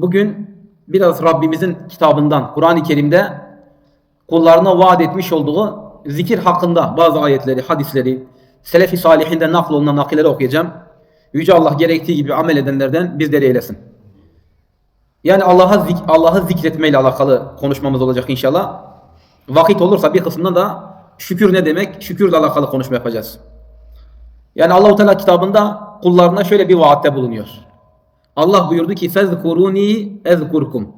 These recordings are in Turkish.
Bugün biraz Rabbimizin kitabından, Kur'an-ı Kerim'de kullarına vaat etmiş olduğu zikir hakkında bazı ayetleri, hadisleri, Selefi Salihinden nakl olunan nakilleri okuyacağım. Yüce Allah gerektiği gibi amel edenlerden bizleri eylesin. Yani Allah'a zik Allah'ı zikretmeyle alakalı konuşmamız olacak inşallah. Vakit olursa bir kısmında da şükür ne demek? Şükürle alakalı konuşma yapacağız. Yani Allahu Teala kitabında kullarına şöyle bir vaatte bulunuyor. Allah buyurdu ki fezkuruni ezkurkum.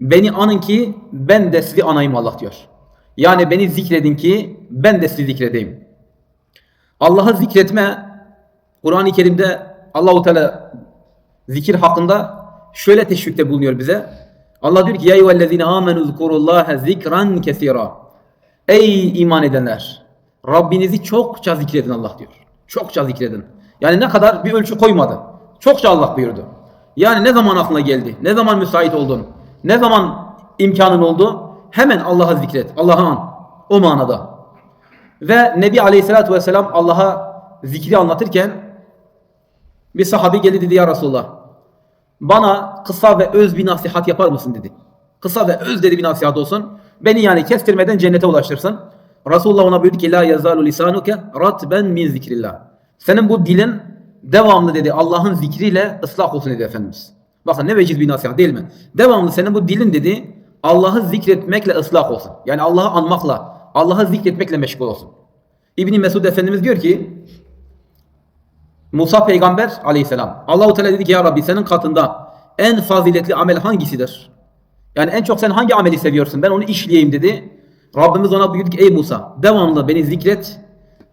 Beni anın ki ben de sizi anayım Allah diyor. Yani beni zikredin ki ben de sizi zikredeyim. Allah'ı zikretme Kur'an-ı Kerim'de Allahu Teala zikir hakkında şöyle teşvikte bulunuyor bize. Allah diyor ki ya eyyühellezine amenu zkurullaha zikran kesira. Ey iman edenler Rabbinizi çokça zikredin Allah diyor. Çokça zikredin. Yani ne kadar bir ölçü koymadı. Çokça Allah buyurdu. Yani ne zaman aklına geldi? Ne zaman müsait oldun? Ne zaman imkanın oldu? Hemen Allah'ı zikret. Allah'ı an. O manada. Ve Nebi Aleyhisselatü Vesselam Allah'a zikri anlatırken bir sahabi geldi dedi ya Resulullah bana kısa ve öz bir nasihat yapar mısın dedi. Kısa ve öz dedi bir nasihat olsun. Beni yani kestirmeden cennete ulaştırsın. Resulullah ona buyurdu ki la yazalu lisanuke ratben min zikrillah. Senin bu dilin devamlı dedi Allah'ın zikriyle ıslah olsun dedi Efendimiz. Bakın ne veciz bir nasihat değil mi? Devamlı senin bu dilin dedi Allah'ı zikretmekle ıslah olsun. Yani Allah'ı anmakla, Allah'ı zikretmekle meşgul olsun. İbni Mesud Efendimiz diyor ki Musa peygamber aleyhisselam Allahu Teala dedi ki ya Rabbi senin katında en faziletli amel hangisidir? Yani en çok sen hangi ameli seviyorsun? Ben onu işleyeyim dedi. Rabbimiz ona buyurdu ki ey Musa devamlı beni zikret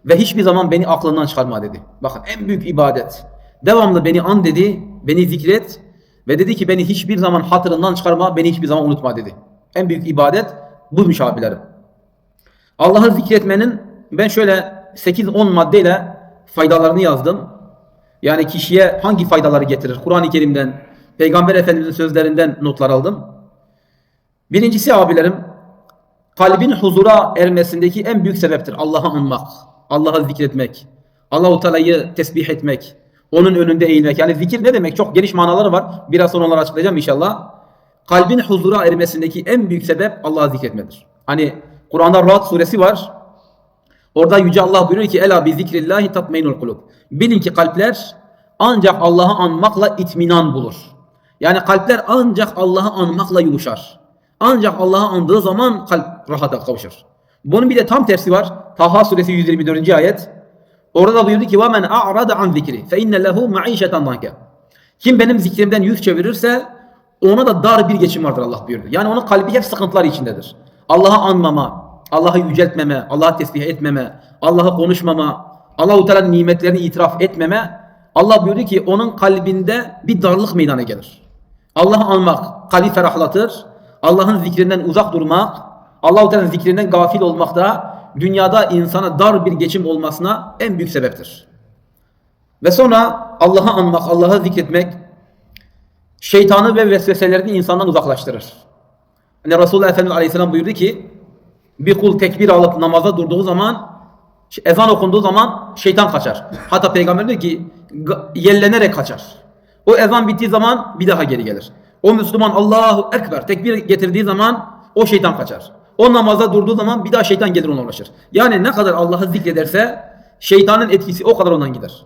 ve hiçbir zaman beni aklından çıkarma dedi. Bakın en büyük ibadet. Devamlı beni an dedi, beni zikret ve dedi ki beni hiçbir zaman hatırından çıkarma, beni hiçbir zaman unutma dedi. En büyük ibadet buymuş abilerim. Allah'ı zikretmenin ben şöyle 8-10 maddeyle faydalarını yazdım. Yani kişiye hangi faydaları getirir? Kur'an-ı Kerim'den, Peygamber Efendimiz'in sözlerinden notlar aldım. Birincisi abilerim, kalbin huzura ermesindeki en büyük sebeptir. Allah'ı anmak, Allah'ı zikretmek, Allahu Teala'yı tesbih etmek, onun önünde eğilmek. Yani zikir ne demek? Çok geniş manaları var. Biraz sonra onları açıklayacağım inşallah. Kalbin huzura ermesindeki en büyük sebep Allah'ı zikretmedir. Hani Kur'an'da Rahat suresi var. Orada Yüce Allah buyuruyor ki Ela bi zikrillahi tatmainul kulub. Bilin ki kalpler ancak Allah'ı anmakla itminan bulur. Yani kalpler ancak Allah'ı anmakla yumuşar. Ancak Allah'ı andığı zaman kalp rahata kavuşur. Bunun bir de tam tersi var. Taha suresi 124. ayet. Orada da buyurdu ki وَمَنْ أَعْرَضَ عَنْ ذِكْرِ فَاِنَّ لَهُ مَعِيشَةً ضَنْكَ Kim benim zikrimden yüz çevirirse ona da dar bir geçim vardır Allah buyurdu. Yani onun kalbi hep sıkıntılar içindedir. Allah'ı anmama, Allah'ı yüceltmeme, Allah'ı tesbih etmeme, Allah'ı konuşmama, Allahu Teala'nın nimetlerini itiraf etmeme Allah buyurdu ki onun kalbinde bir darlık meydana gelir. Allah'ı anmak kalbi ferahlatır. Allah'ın zikrinden uzak durmak, Allahu Teala'nın zikrinden gafil olmak da dünyada insana dar bir geçim olmasına en büyük sebeptir. Ve sonra Allah'ı anmak, Allah'ı zikretmek şeytanı ve vesveselerini insandan uzaklaştırır. Hani Resulullah Efendimiz Aleyhisselam buyurdu ki bir kul tekbir alıp namaza durduğu zaman ezan okunduğu zaman şeytan kaçar. Hatta peygamber diyor ki yellenerek kaçar. O ezan bittiği zaman bir daha geri gelir. O Müslüman Allahu Ekber tekbir getirdiği zaman o şeytan kaçar. O namaza durduğu zaman bir daha şeytan gelir ona ulaşır. Yani ne kadar Allah'ı zikrederse şeytanın etkisi o kadar ondan gider.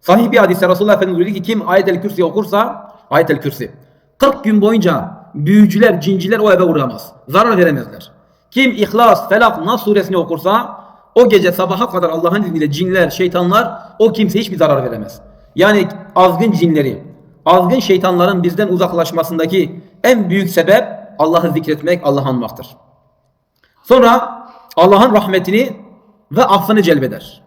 Sahih bir hadiste Resulullah Efendimiz buyuruyor ki kim ayet-el kürsi okursa ayet-el kürsi 40 gün boyunca büyücüler, cinciler o eve uğramaz. Zarar veremezler. Kim İhlas, Felak, Nas suresini okursa o gece sabaha kadar Allah'ın izniyle cinler, şeytanlar o kimseye hiçbir zarar veremez. Yani azgın cinleri, azgın şeytanların bizden uzaklaşmasındaki en büyük sebep Allah'ı zikretmek, Allah'ı anmaktır. Sonra Allah'ın rahmetini ve affını celbeder.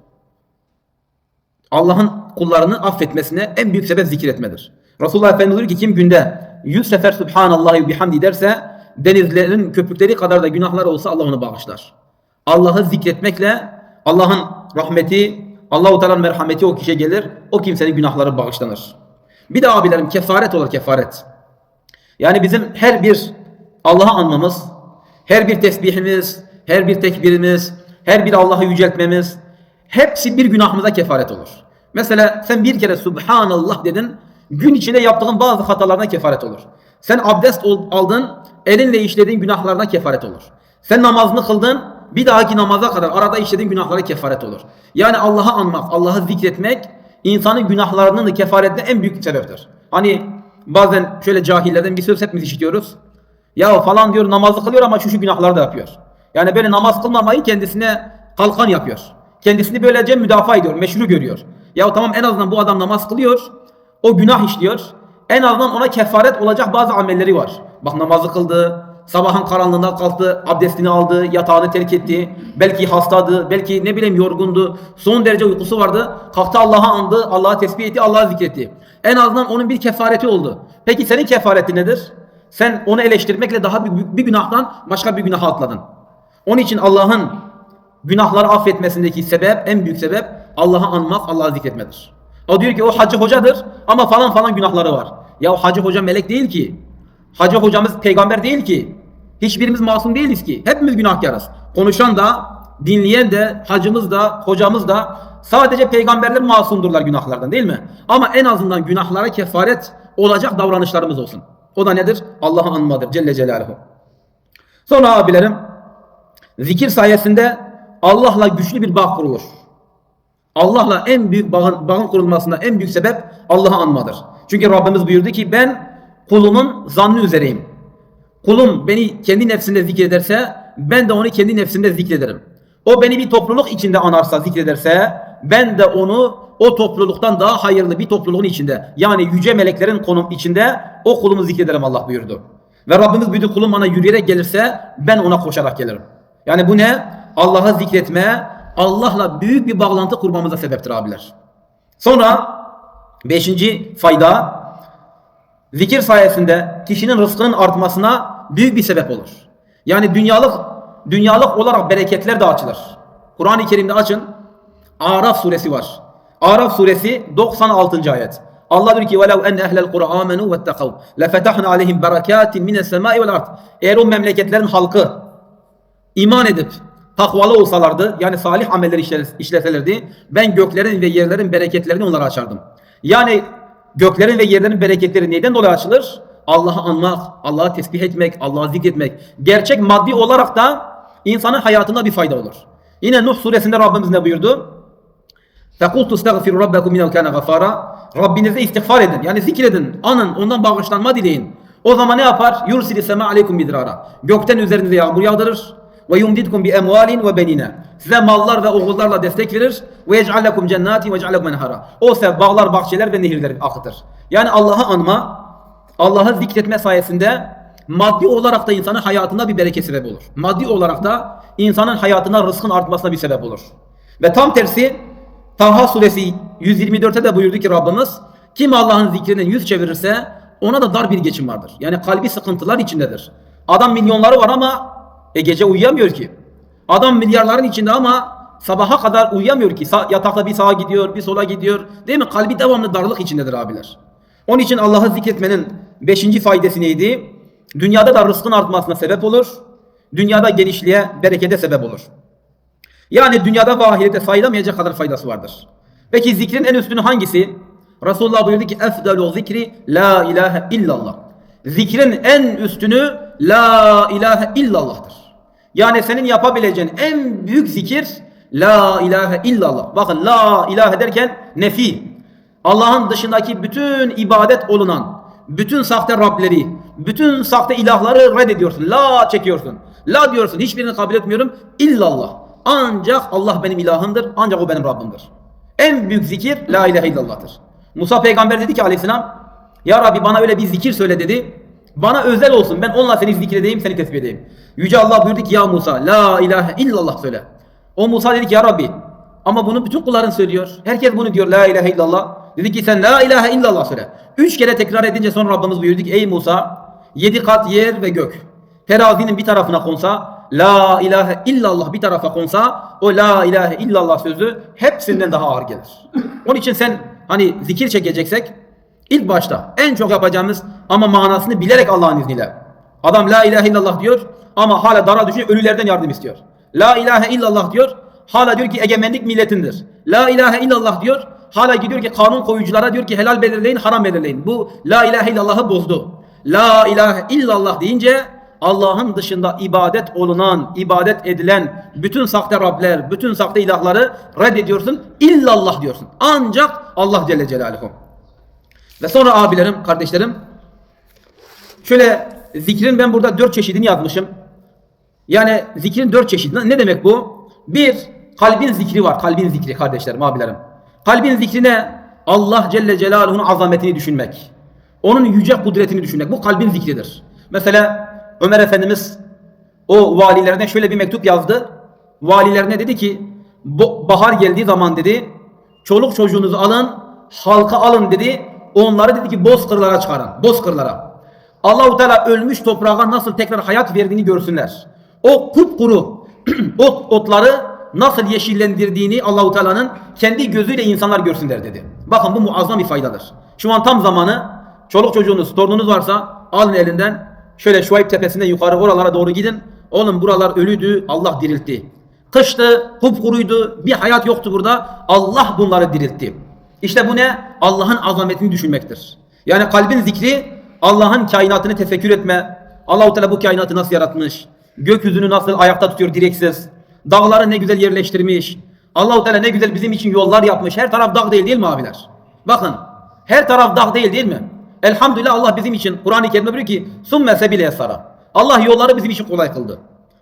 Allah'ın kullarını affetmesine en büyük sebep zikretmedir. Resulullah Efendimiz diyor ki kim günde 100 sefer Subhanallah bihamdi derse denizlerin köpükleri kadar da günahlar olsa Allah onu bağışlar. Allah'ı zikretmekle Allah'ın rahmeti, Allahu Teala'nın merhameti o kişiye gelir. O kimsenin günahları bağışlanır. Bir de abilerim kefaret olur kefaret. Yani bizim her bir Allah'ı anmamız, her bir tesbihimiz, her bir tekbirimiz, her bir Allah'ı yüceltmemiz hepsi bir günahımıza kefaret olur. Mesela sen bir kere Subhanallah dedin, gün içinde yaptığın bazı hatalarına kefaret olur. Sen abdest aldın, elinle işlediğin günahlardan kefaret olur. Sen namazını kıldın, bir dahaki namaza kadar arada işlediğin günahlara kefaret olur. Yani Allah'ı anmak, Allah'ı zikretmek insanın günahlarının da kefaretine en büyük sebeptir. Hani bazen şöyle cahillerden bir söz hepimiz işitiyoruz. Ya falan diyor namazı kılıyor ama şu şu günahları da yapıyor. Yani böyle namaz kılmamayı kendisine kalkan yapıyor. Kendisini böylece müdafaa ediyor, meşru görüyor. Ya tamam en azından bu adam namaz kılıyor, o günah işliyor. En azından ona kefaret olacak bazı amelleri var. Bak namazı kıldı, sabahın karanlığında kalktı, abdestini aldı, yatağını terk etti. Belki hastadı, belki ne bileyim yorgundu, son derece uykusu vardı. Kalktı Allah'a andı, Allah'a tesbih etti, Allah'a zikretti. En azından onun bir kefareti oldu. Peki senin kefareti nedir? Sen onu eleştirmekle daha bir, bir günahtan başka bir günaha atladın. Onun için Allah'ın günahları affetmesindeki sebep, en büyük sebep Allah'ı anmak, Allah'ı zikretmedir. O diyor ki o hacı hocadır ama falan falan günahları var. Ya hacı hoca melek değil ki. Hacı hocamız peygamber değil ki. Hiçbirimiz masum değiliz ki. Hepimiz günahkarız. Konuşan da, dinleyen de, hacımız da, hocamız da sadece peygamberler masumdurlar günahlardan değil mi? Ama en azından günahlara kefaret olacak davranışlarımız olsun. O da nedir? Allah'ı anmadır Celle Celaluhu. Sonra abilerim zikir sayesinde Allah'la güçlü bir bağ kurulur. Allah'la en büyük bağın, bağın kurulmasında en büyük sebep Allah'ı anmadır. Çünkü Rabbimiz buyurdu ki ben kulumun zannı üzereyim. Kulum beni kendi nefsinde zikrederse ben de onu kendi nefsimde zikrederim. O beni bir topluluk içinde anarsa zikrederse ben de onu o topluluktan daha hayırlı bir topluluğun içinde yani yüce meleklerin konum içinde o kulumu zikrederim Allah buyurdu. Ve Rabbimiz buyurdu kulum bana yürüyerek gelirse ben ona koşarak gelirim. Yani bu ne? Allah'ı zikretme, Allah'la büyük bir bağlantı kurmamıza sebeptir abiler. Sonra beşinci fayda zikir sayesinde kişinin rızkının artmasına büyük bir sebep olur. Yani dünyalık dünyalık olarak bereketler de açılır. Kur'an-ı Kerim'de açın. Araf suresi var. Araf suresi 96. ayet. Allah diyor ki velev en ehlel kura amenu vettekav lefetahna aleyhim berekatin mines semai vel ard. Eğer o memleketlerin halkı iman edip takvalı olsalardı yani salih ameller işleselerdi ben göklerin ve yerlerin bereketlerini onlara açardım. Yani göklerin ve yerlerin bereketleri neyden dolayı açılır? Allah'ı anmak, Allah'ı tesbih etmek, Allah'ı zikretmek. Gerçek maddi olarak da insanın hayatında bir fayda olur. Yine Nuh suresinde Rabbimiz ne buyurdu? Fekultu stagfiru rabbekum innehu kana gafara. Rabbinize istiğfar edin. Yani zikredin. Anın. Ondan bağışlanma dileyin. O zaman ne yapar? Yursili sema aleykum bidrara. Gökten üzerinize yağmur yağdırır. Ve yumdidkum bi emvalin ve benine. Size mallar ve oğullarla destek verir. Ve yec'allekum cennatin ve yec'allekum enhara. O size bağlar, bahçeler ve nehirler akıtır. Yani Allah'ı anma, Allah'ı zikretme sayesinde maddi olarak da insanın hayatında bir bereket sebep olur. Maddi olarak da insanın hayatına rızkın artmasına bir sebep olur. Ve tam tersi Taha suresi 124'te de buyurdu ki Rabbimiz kim Allah'ın zikrine yüz çevirirse ona da dar bir geçim vardır. Yani kalbi sıkıntılar içindedir. Adam milyonları var ama e gece uyuyamıyor ki. Adam milyarların içinde ama sabaha kadar uyuyamıyor ki. Sa- yatakta bir sağa gidiyor, bir sola gidiyor. Değil mi? Kalbi devamlı darlık içindedir abiler. Onun için Allah'ı zikretmenin beşinci faydası neydi? Dünyada da rızkın artmasına sebep olur. Dünyada genişliğe, berekete sebep olur. Yani dünyada ve ahirette sayılamayacak kadar faydası vardır. Peki zikrin en üstünü hangisi? Resulullah buyurdu ki efdalu zikri la ilahe illallah. Zikrin en üstünü la ilahe illallah'tır. Yani senin yapabileceğin en büyük zikir la ilahe illallah. Bakın la ilahe derken nefi. Allah'ın dışındaki bütün ibadet olunan, bütün sahte Rableri, bütün sahte ilahları reddediyorsun. La çekiyorsun. La diyorsun. Hiçbirini kabul etmiyorum. İllallah. Ancak Allah benim ilahımdır. Ancak o benim Rabbimdir. En büyük zikir la ilahe illallah'tır. Musa peygamber dedi ki aleyhisselam Ya Rabbi bana öyle bir zikir söyle dedi. Bana özel olsun. Ben onunla seni zikredeyim, seni tesbih edeyim. Yüce Allah buyurdu ki ya Musa la ilahe illallah söyle. O Musa dedi ki ya Rabbi ama bunu bütün kulların söylüyor. Herkes bunu diyor la ilahe illallah. Dedi ki sen la ilahe illallah söyle. Üç kere tekrar edince sonra Rabbimiz buyurdu ki ey Musa yedi kat yer ve gök. Terazinin bir tarafına konsa la ilahe illallah bir tarafa konsa o la ilahe illallah sözü hepsinden daha ağır gelir. Onun için sen hani zikir çekeceksek ilk başta en çok yapacağımız ama manasını bilerek Allah'ın izniyle. Adam la ilahe illallah diyor ama hala dara düşüyor ölülerden yardım istiyor. La ilahe illallah diyor hala diyor ki egemenlik milletindir. La ilahe illallah diyor hala gidiyor ki kanun koyuculara diyor ki helal belirleyin haram belirleyin. Bu la ilahe illallah'ı bozdu. La ilahe illallah deyince Allah'ın dışında ibadet olunan, ibadet edilen bütün sahte Rabler, bütün sahte ilahları reddediyorsun. İllallah diyorsun. Ancak Allah Celle Celaluhu. Ve sonra abilerim, kardeşlerim şöyle zikrin ben burada dört çeşidini yazmışım. Yani zikrin dört çeşidi. Ne demek bu? Bir, kalbin zikri var. Kalbin zikri kardeşlerim, abilerim. Kalbin zikrine Allah Celle Celaluhu'nun azametini düşünmek. Onun yüce kudretini düşünmek. Bu kalbin zikridir. Mesela Ömer Efendimiz o valilerine şöyle bir mektup yazdı. Valilerine dedi ki "Bu- bahar geldiği zaman dedi çoluk çocuğunuzu alın halka alın dedi. Onları dedi ki bozkırlara çıkarın. Bozkırlara. Allahu Teala ölmüş toprağa nasıl tekrar hayat verdiğini görsünler. O kupkuru ot, otları nasıl yeşillendirdiğini Allahu Teala'nın kendi gözüyle insanlar görsünler dedi. Bakın bu muazzam bir faydadır. Şu an tam zamanı çoluk çocuğunuz, torununuz varsa alın elinden şöyle Şuayb tepesine yukarı oralara doğru gidin. Oğlum buralar ölüydü, Allah diriltti. Kıştı, kupkuruydu, bir hayat yoktu burada. Allah bunları diriltti. İşte bu ne? Allah'ın azametini düşünmektir. Yani kalbin zikri Allah'ın kainatını tefekkür etme. Allahu Teala bu kainatı nasıl yaratmış? Gökyüzünü nasıl ayakta tutuyor direksiz? Dağları ne güzel yerleştirmiş. Allahu Teala ne güzel bizim için yollar yapmış. Her taraf dağ değil değil mi abiler? Bakın her taraf dağ değil değil mi? Elhamdülillah Allah bizim için Kur'an-ı Kerim'de buyuruyor ki summe sebile yasara. Allah yolları bizim için kolay kıldı.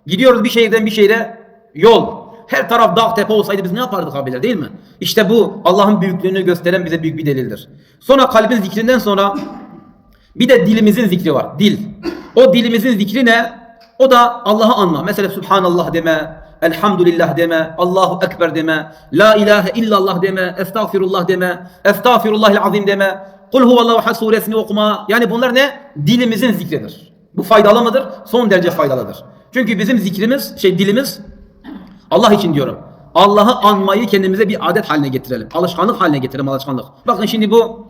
Gidiyoruz bir şehirden bir şehre yol. Her taraf dağ tepe olsaydı biz ne yapardık abiler değil mi? İşte bu Allah'ın büyüklüğünü gösteren bize büyük bir delildir. Sonra kalbin zikrinden sonra bir de dilimizin zikri var. Dil. O dilimizin zikri ne? O da Allah'ı anma. Mesela Subhanallah deme, Elhamdülillah deme, Allahu Ekber deme, La ilahe illallah deme, Estağfirullah deme, Estağfirullahil azim deme, Kul huvallahu ahad suresini okuma. Yani bunlar ne? Dilimizin zikridir. Bu faydalı mıdır? Son derece faydalıdır. Çünkü bizim zikrimiz, şey dilimiz Allah için diyorum. Allah'ı anmayı kendimize bir adet haline getirelim. Alışkanlık haline getirelim alışkanlık. Bakın şimdi bu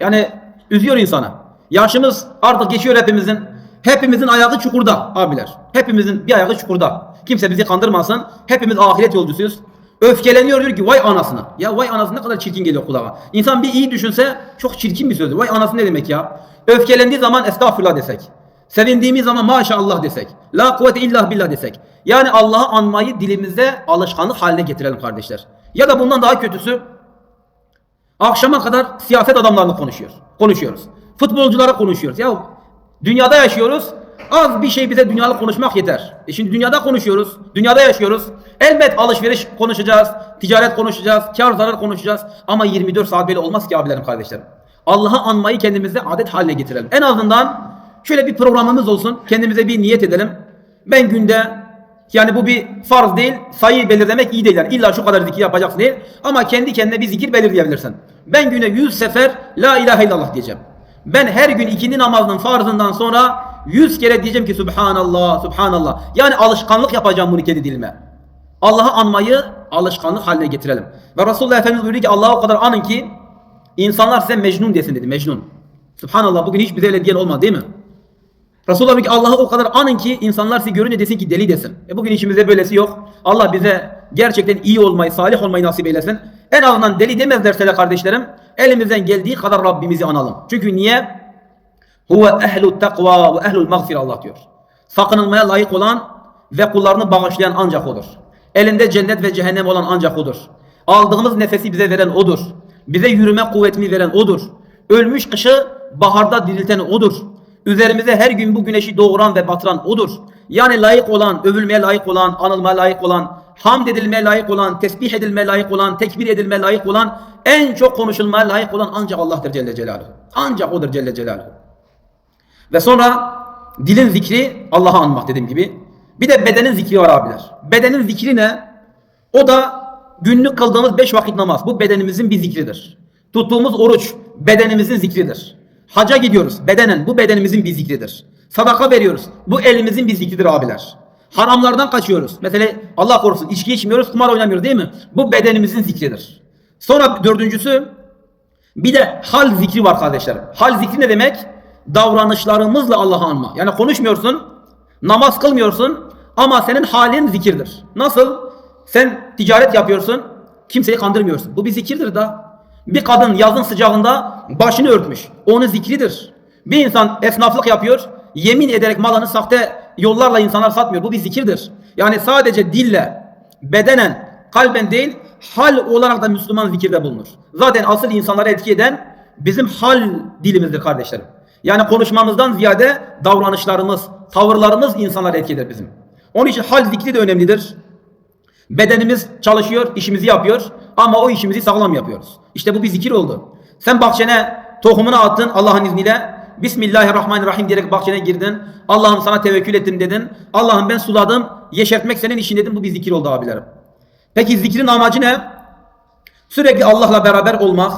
yani üzüyor insana. Yaşımız artık geçiyor hepimizin. Hepimizin ayağı çukurda abiler. Hepimizin bir ayağı çukurda. Kimse bizi kandırmasın. Hepimiz ahiret yolcusuyuz. Öfkeleniyor diyor ki vay anasına. Ya vay anasına ne kadar çirkin geliyor kulağa. İnsan bir iyi düşünse çok çirkin bir sözdür. Vay anası ne demek ya? Öfkelendiği zaman estağfurullah desek. Sevindiğimiz zaman maşallah desek. La kuvvete illa billah desek. Yani Allah'ı anmayı dilimizde alışkanlık haline getirelim kardeşler. Ya da bundan daha kötüsü akşama kadar siyaset adamlarını konuşuyor. Konuşuyoruz. Futbolculara konuşuyoruz. Ya dünyada yaşıyoruz. Az bir şey bize dünyalık konuşmak yeter. E şimdi dünyada konuşuyoruz. Dünyada yaşıyoruz. Elbet alışveriş konuşacağız. Ticaret konuşacağız. Kar zarar konuşacağız. Ama 24 saat böyle olmaz ki abilerim kardeşlerim. Allah'ı anmayı kendimizde adet haline getirelim. En azından şöyle bir programımız olsun. Kendimize bir niyet edelim. Ben günde yani bu bir farz değil, sayı belirlemek iyi değil. Yani illa şu kadar zikir yapacaksın değil. Ama kendi kendine bir zikir belirleyebilirsin. Ben güne 100 sefer La ilahe illallah diyeceğim. Ben her gün ikindi namazının farzından sonra 100 kere diyeceğim ki Subhanallah, Subhanallah. Yani alışkanlık yapacağım bunu kendi dilime. Allah'ı anmayı alışkanlık haline getirelim. Ve Resulullah Efendimiz buyuruyor ki Allah'a o kadar anın ki insanlar size Mecnun desin dedi. Mecnun. Subhanallah bugün hiç bize öyle diyen olmadı değil mi? Resulullah diyor ki Allah'ı o kadar anın ki insanlar sizi görünce desin ki deli desin. E bugün içimizde böylesi yok. Allah bize gerçekten iyi olmayı, salih olmayı nasip eylesin. En azından deli demezlerse de kardeşlerim elimizden geldiği kadar Rabbimizi analım. Çünkü niye? Huve ehlu takva ve ehlul mağfir Allah diyor. Sakınılmaya layık olan ve kullarını bağışlayan ancak odur. Elinde cennet ve cehennem olan ancak odur. Aldığımız nefesi bize veren odur. Bize yürüme kuvvetini veren odur. Ölmüş kışı baharda dirilten odur. Üzerimize her gün bu güneşi doğuran ve batıran odur. Yani layık olan, övülmeye layık olan, anılmaya layık olan, hamd edilmeye layık olan, tesbih edilmeye layık olan, tekbir edilmeye layık olan, en çok konuşulmaya layık olan ancak Allah'tır Celle Celaluhu. Ancak O'dur Celle Celaluhu. Ve sonra dilin zikri Allah'ı anmak dediğim gibi. Bir de bedenin zikri var abiler. Bedenin zikri ne? O da günlük kıldığımız beş vakit namaz. Bu bedenimizin bir zikridir. Tuttuğumuz oruç bedenimizin zikridir. Haca gidiyoruz bedenen. Bu bedenimizin bir zikridir. Sadaka veriyoruz. Bu elimizin bir zikridir abiler. Haramlardan kaçıyoruz. Mesela Allah korusun içki içmiyoruz, kumar oynamıyoruz değil mi? Bu bedenimizin zikridir. Sonra dördüncüsü bir de hal zikri var kardeşlerim. Hal zikri ne demek? Davranışlarımızla Allah'ı anma. Yani konuşmuyorsun, namaz kılmıyorsun ama senin halin zikirdir. Nasıl? Sen ticaret yapıyorsun, kimseyi kandırmıyorsun. Bu bir zikirdir da. Bir kadın yazın sıcağında başını örtmüş. Onun zikridir. Bir insan esnaflık yapıyor, yemin ederek malını sahte yollarla insanlar satmıyor. Bu bir zikirdir. Yani sadece dille, bedenen, kalben değil, hal olarak da Müslüman zikirde bulunur. Zaten asıl insanları etki eden bizim hal dilimizdir kardeşlerim. Yani konuşmamızdan ziyade davranışlarımız, tavırlarımız insanları etki eder bizim. Onun için hal zikri de önemlidir. Bedenimiz çalışıyor, işimizi yapıyor ama o işimizi sağlam yapıyoruz. İşte bu bir zikir oldu. Sen bahçene tohumunu attın Allah'ın izniyle. Bismillahirrahmanirrahim diyerek bahçene girdin. Allah'ım sana tevekkül ettim dedin. Allah'ım ben suladım. Yeşertmek senin işin dedin. Bu bir zikir oldu abilerim. Peki zikrin amacı ne? Sürekli Allah'la beraber olmak,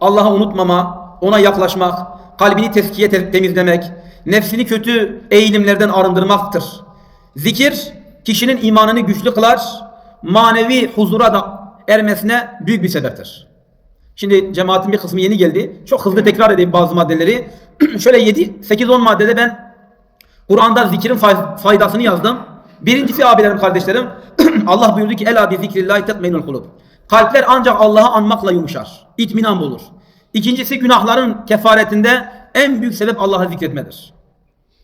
Allah'ı unutmama, ona yaklaşmak, kalbini teskiye te- temizlemek, nefsini kötü eğilimlerden arındırmaktır. Zikir kişinin imanını güçlü kılar, manevi huzura da ermesine büyük bir sebeptir. Şimdi cemaatin bir kısmı yeni geldi. Çok hızlı tekrar edeyim bazı maddeleri. Şöyle 7, 8, 10 maddede ben Kur'an'da zikrin fay- faydasını yazdım. Birincisi abilerim kardeşlerim. Allah buyurdu ki Ela bi zikrillahi tetmeinul kulub. Kalpler ancak Allah'ı anmakla yumuşar. İtminan bulur. İkincisi günahların kefaretinde en büyük sebep Allah'ı zikretmedir.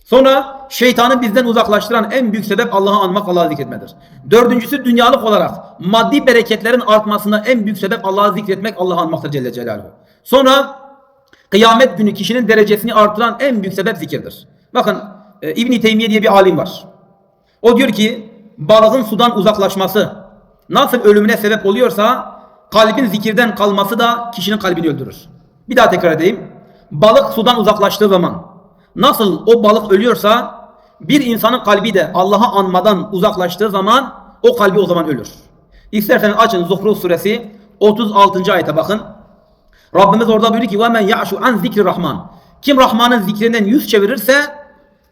Sonra şeytanı bizden uzaklaştıran en büyük sebep Allah'ı anmak, Allah'ı zikretmedir. Dördüncüsü dünyalık olarak maddi bereketlerin artmasına en büyük sebep Allah'ı zikretmek, Allah'ı anmaktır Celle Celaluhu. Sonra kıyamet günü kişinin derecesini artıran en büyük sebep zikirdir. Bakın e, İbn Teymiye diye bir alim var. O diyor ki balığın sudan uzaklaşması nasıl ölümüne sebep oluyorsa kalbin zikirden kalması da kişinin kalbini öldürür. Bir daha tekrar edeyim. Balık sudan uzaklaştığı zaman nasıl o balık ölüyorsa bir insanın kalbi de Allah'ı anmadan uzaklaştığı zaman o kalbi o zaman ölür. İsterseniz açın Zuhruf suresi 36. ayete bakın. Rabbimiz orada buyuruyor ki وَمَنْ يَعْشُ عَنْ zikri Rahman. Kim Rahman'ın zikrinden yüz çevirirse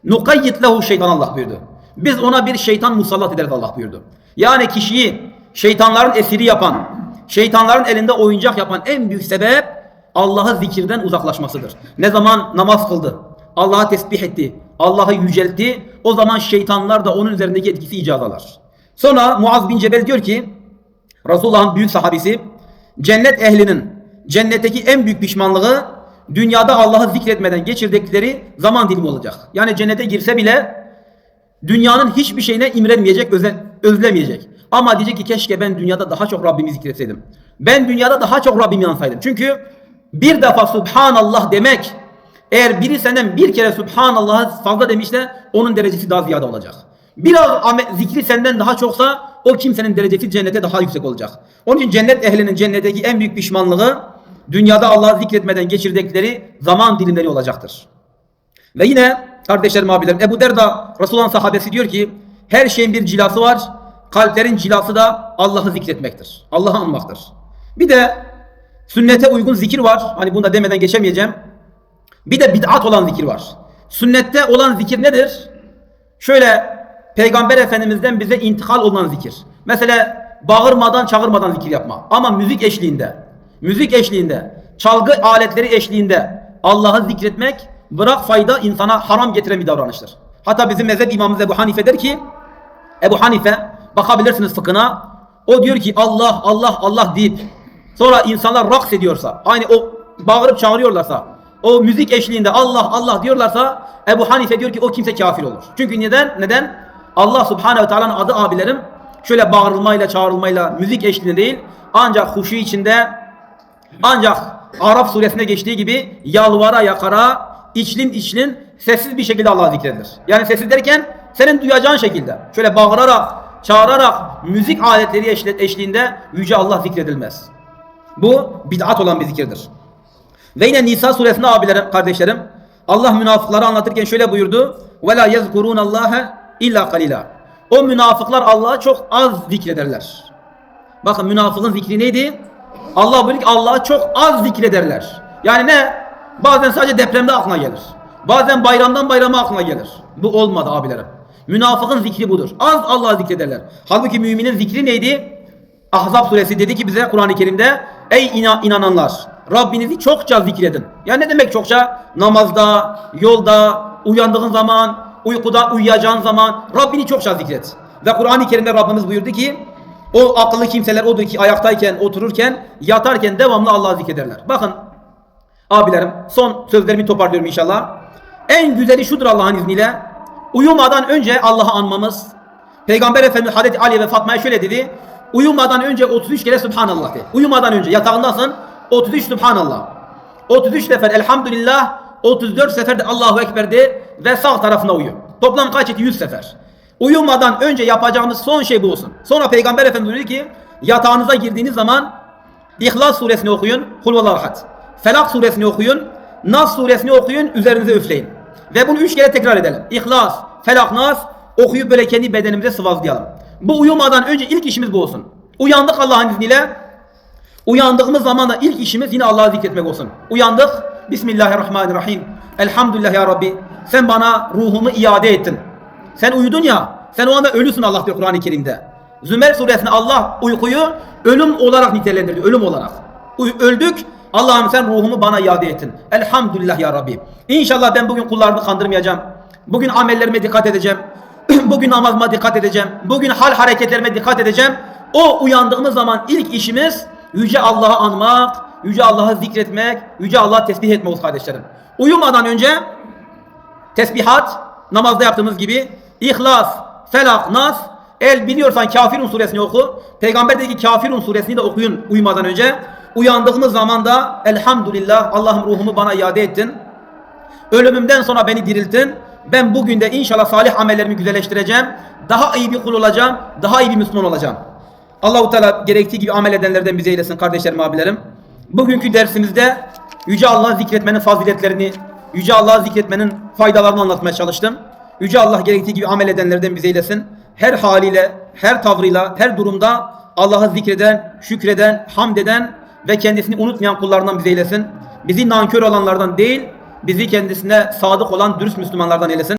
nukayyit lehu şeytan Allah buyurdu. Biz ona bir şeytan musallat ederiz Allah buyurdu. Yani kişiyi şeytanların esiri yapan, şeytanların elinde oyuncak yapan en büyük sebep Allah'ı zikirden uzaklaşmasıdır. Ne zaman namaz kıldı, Allah'ı tesbih etti, Allah'ı yüceltti, o zaman şeytanlar da onun üzerindeki etkisi icaz alır. Sonra Muaz bin Cebel diyor ki, Resulullah'ın büyük sahabisi, cennet ehlinin cennetteki en büyük pişmanlığı dünyada Allah'ı zikretmeden geçirdikleri zaman dilimi olacak. Yani cennete girse bile dünyanın hiçbir şeyine imrenmeyecek, özlemeyecek. Ama diyecek ki keşke ben dünyada daha çok Rabbimi zikretseydim. Ben dünyada daha çok Rabbimi yansaydım. Çünkü bir defa Subhanallah demek eğer biri senden bir kere Subhanallah'ı fazla demişse onun derecesi daha ziyade olacak. Biraz zikri senden daha çoksa o kimsenin derecesi cennete daha yüksek olacak. Onun için cennet ehlinin cennetteki en büyük pişmanlığı dünyada Allah'ı zikretmeden geçirdikleri zaman dilimleri olacaktır. Ve yine kardeşlerim abilerim Ebu Derda Resulullah'ın sahabesi diyor ki her şeyin bir cilası var. Kalplerin cilası da Allah'ı zikretmektir. Allah'ı anmaktır. Bir de sünnete uygun zikir var. Hani bunu da demeden geçemeyeceğim. Bir de bid'at olan zikir var. Sünnette olan zikir nedir? Şöyle Peygamber Efendimiz'den bize intikal olan zikir. Mesela bağırmadan çağırmadan zikir yapma. Ama müzik eşliğinde, müzik eşliğinde, çalgı aletleri eşliğinde Allah'ı zikretmek bırak fayda insana haram getiren bir davranıştır. Hatta bizim mezhep imamımız Ebu Hanife der ki Ebu Hanife bakabilirsiniz fıkhına o diyor ki Allah Allah Allah deyip sonra insanlar raks ediyorsa aynı o bağırıp çağırıyorlarsa o müzik eşliğinde Allah Allah diyorlarsa Ebu Hanife diyor ki o kimse kafir olur. Çünkü neden? Neden? Allah Subhanahu Teala'nın adı abilerim şöyle bağırılmayla çağrılmayla müzik eşliğinde değil ancak huşu içinde ancak Araf suresinde geçtiği gibi yalvara yakara içlin içlin sessiz bir şekilde Allah zikredilir. Yani sessiz derken senin duyacağın şekilde şöyle bağırarak çağırarak müzik aletleri eşli- eşliğinde yüce Allah zikredilmez. Bu bid'at olan bir zikirdir. Ve yine Nisa suresinde abilerim, kardeşlerim Allah münafıkları anlatırken şöyle buyurdu. La yezkurun Allah'a illa kalila. O münafıklar Allah'ı çok az zikrederler. Bakın münafığın zikri neydi? Allah buyuruyor ki Allah'ı çok az zikrederler. Yani ne? Bazen sadece depremde aklına gelir. Bazen bayramdan bayrama aklına gelir. Bu olmadı abilerim. Münafığın zikri budur. Az Allah'ı zikrederler. Halbuki müminin zikri neydi? Ahzab suresi dedi ki bize Kur'an-ı Kerim'de ey ina- inananlar Rabbinizi çokça zikredin. Ya ne demek çokça? Namazda, yolda, uyandığın zaman, uykuda uyuyacağın zaman Rabbini çokça zikret. Ve Kur'an-ı Kerim'de Rabbimiz buyurdu ki o akıllı kimseler odur ki ayaktayken, otururken, yatarken devamlı Allah'ı zikrederler. Bakın abilerim son sözlerimi toparlıyorum inşallah. En güzeli şudur Allah'ın izniyle. Uyumadan önce Allah'ı anmamız. Peygamber Efendimiz Hazreti Ali ve Fatma'ya şöyle dedi. Uyumadan önce 33 kere Subhanallah de. Uyumadan önce yatağındasın 33 Subhanallah. 33 sefer Elhamdülillah 34 sefer de Allahu Ekber de ve sağ tarafına uyu. Toplam kaç etti? 100 sefer. Uyumadan önce yapacağımız son şey bu olsun. Sonra Peygamber Efendimiz dedi ki yatağınıza girdiğiniz zaman İhlas suresini okuyun. Hulvallahu ahad. Felak suresini okuyun. Nas suresini okuyun. Üzerinize üfleyin. Ve bunu üç kere tekrar edelim. İhlas, Felak, Nas okuyup böyle kendi bedenimize sıvazlayalım. Bu uyumadan önce ilk işimiz bu olsun. Uyandık Allah'ın izniyle. Uyandığımız zaman da ilk işimiz yine Allah'ı zikretmek olsun. Uyandık. Bismillahirrahmanirrahim. Elhamdülillah ya Rabbi. Sen bana ruhumu iade ettin. Sen uyudun ya. Sen o anda ölüsün Allah diyor Kur'an-ı Kerim'de. Zümer suresinde Allah uykuyu ölüm olarak nitelendirdi. Ölüm olarak. Uy- öldük. Allah'ım sen ruhumu bana iade ettin. Elhamdülillah ya Rabbi. İnşallah ben bugün kullarımı kandırmayacağım. Bugün amellerime dikkat edeceğim. bugün namazıma dikkat edeceğim. Bugün hal hareketlerime dikkat edeceğim. O uyandığımız zaman ilk işimiz Yüce Allah'ı anmak, Yüce Allah'ı zikretmek, Yüce Allah'ı tesbih etmek kardeşlerim. Uyumadan önce tesbihat, namazda yaptığımız gibi İhlas, Felak, Nas, El biliyorsan Kafirun suresini oku. Peygamber dedi ki Kafirun suresini de okuyun uyumadan önce. Uyandığımız zaman da Elhamdülillah Allah'ım ruhumu bana iade ettin. Ölümümden sonra beni dirilttin. Ben bugün de inşallah salih amellerimi güzelleştireceğim. Daha iyi bir kul olacağım. Daha iyi bir Müslüman olacağım. Allahu Teala gerektiği gibi amel edenlerden bize eylesin kardeşlerim abilerim. Bugünkü dersimizde Yüce Allah'ı zikretmenin faziletlerini, Yüce Allah'ı zikretmenin faydalarını anlatmaya çalıştım. Yüce Allah gerektiği gibi amel edenlerden bize eylesin. Her haliyle, her tavrıyla, her durumda Allah'ı zikreden, şükreden, hamd eden ve kendisini unutmayan kullarından bize eylesin. Bizi nankör olanlardan değil, bizi kendisine sadık olan dürüst Müslümanlardan eylesin.